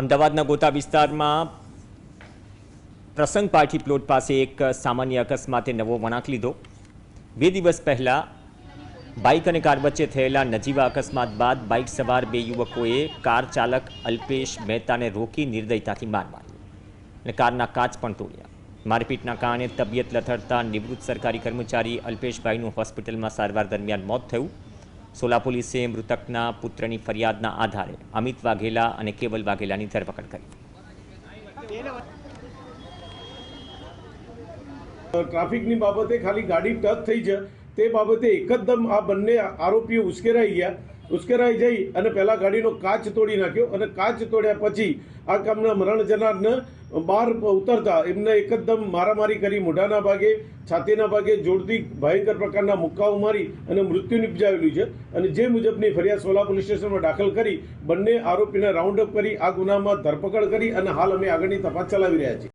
અમદાવાદના ગોતા વિસ્તારમાં પ્રસંગ પાર્ટી પ્લોટ પાસે એક સામાન્ય અકસ્માતે નવો વળાંક લીધો. બે દિવસ પહેલાં બાઇક અને કાર વચ્ચે થયેલા નજીવા અકસ્માત બાદ બાઇક સવાર બે યુવકોએ કાર ચાલક અલ્પેશ મહેતાને રોકી નિર્દયતાથી માર માર્યો અને કારના કાચ પણ તોડ્યા. મારપીટના કારણે તબિયત લથડતા નિવૃત્ત સરકારી કર્મચારી અલ્પેશભાઈનું હોસ્પિટલમાં સારવાર દરમિયાન મોત થયું. સોલા પોલીસે મૃતકના પુત્રની ફરિયાદના આધારે અમિત વાઘેલા અને કેવલ વાઘેલાની ધરપકડ કરી. ટ્રાફિકની બાબતે ખાલી ગાડી ટચ થઈ છે. તે બાબતે એકદમ આ બંને આરોપીઓ ઉશ્કેરાઈ ગયા. ઉશ્કેરાઈ જઈ અને પહેલાં ગાડીનો કાચ તોડી નાખ્યો અને કાચ તોડ્યા પછી આ કામના મરણ જનારને બહાર ઉતરતા એમને એકદમ મારામારી કરી, મોઢાના ભાગે, છાતીના ભાગે જોડતી ભયંકર પ્રકારના મુક્કાઓ મારી અને મૃત્યુ નિપજાવેલું છે. અને જે મુજબની ફરિયાદ સોલા પોલીસ સ્ટેશનમાં દાખલ કરી, બંને આરોપીને રાઉન્ડ અપ કરી, આ ગુનામાં ધરપકડ કરી અને હાલ અમે આગળની તપાસ ચલાવી રહ્યા છીએ.